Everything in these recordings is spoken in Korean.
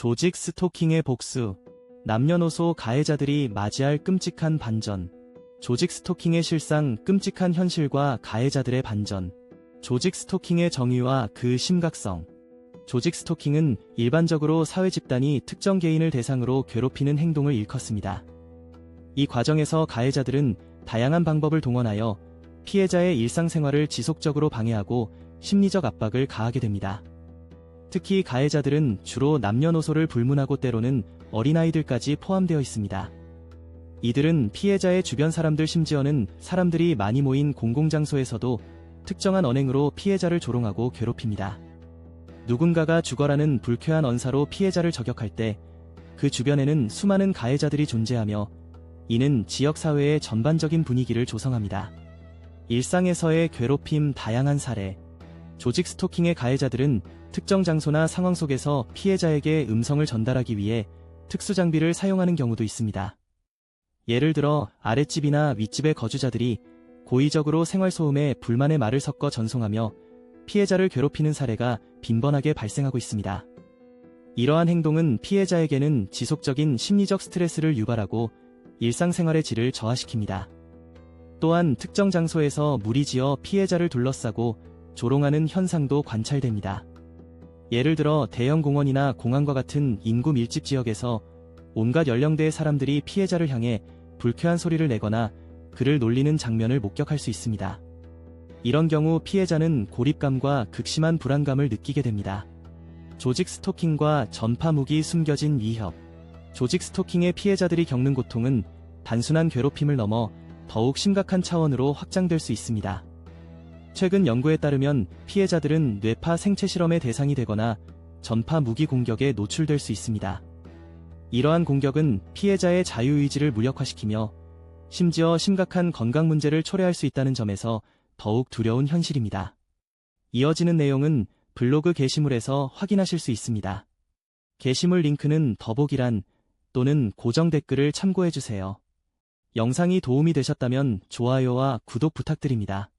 조직 스토킹의 복수. 남녀노소 가해자들이 맞이할 끔찍한 반전. 조직 스토킹의 실상, 끔찍한 현실과 가해자들의 반전. 조직 스토킹의 정의와 그 심각성. 조직 스토킹은 일반적으로 사회 집단이 특정 개인을 대상으로 괴롭히는 행동을 일컫습니다. 이 과정에서 가해자들은 다양한 방법을 동원하여 피해자의 일상생활을 지속적으로 방해하고 심리적 압박을 가하게 됩니다. 특히 가해자들은 주로 남녀노소를 불문하고 때로는 어린아이들까지 포함되어 있습니다. 이들은 피해자의 주변 사람들 심지어는 사람들이 많이 모인 공공장소에서도 특정한 언행으로 피해자를 조롱하고 괴롭힙니다. 누군가가 죽어라는 불쾌한 언사로 피해자를 저격할 때 그 주변에는 수많은 가해자들이 존재하며 이는 지역사회의 전반적인 분위기를 조성합니다. 일상에서의 괴롭힘 다양한 사례 조직 스토킹의 가해자들은 특정 장소나 상황 속에서 피해자에게 음성을 전달하기 위해 특수 장비를 사용하는 경우도 있습니다. 예를 들어 아랫집이나 윗집의 거주자들이 고의적으로 생활소음에 불만의 말을 섞어 전송하며 피해자를 괴롭히는 사례가 빈번하게 발생하고 있습니다. 이러한 행동은 피해자에게는 지속적인 심리적 스트레스를 유발하고 일상생활의 질을 저하시킵니다. 또한 특정 장소에서 무리지어 피해자를 둘러싸고 조롱하는 현상도 관찰됩니다. 예를 들어 대형 공원이나 공항과 같은 인구 밀집 지역에서 온갖 연령대의 사람들이 피해자를 향해 불쾌한 소리를 내거나 그를 놀리는 장면을 목격할 수 있습니다. 이런 경우 피해자는 고립감과 극심한 불안감을 느끼게 됩니다. 조직 스토킹과 전파 무기 숨겨진 위협. 조직 스토킹의 피해자들이 겪는 고통은 단순한 괴롭힘을 넘어 더욱 심각한 차원으로 확장될 수 있습니다. 최근 연구에 따르면 피해자들은 뇌파 생체 실험의 대상이 되거나 전파 무기 공격에 노출될 수 있습니다. 이러한 공격은 피해자의 자유의지를 무력화시키며 심지어 심각한 건강 문제를 초래할 수 있다는 점에서 더욱 두려운 현실입니다. 이어지는 내용은 블로그 게시물에서 확인하실 수 있습니다. 게시물 링크는 더보기란 또는 고정 댓글을 참고해주세요. 영상이 도움이 되셨다면 좋아요와 구독 부탁드립니다.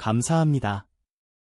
감사합니다.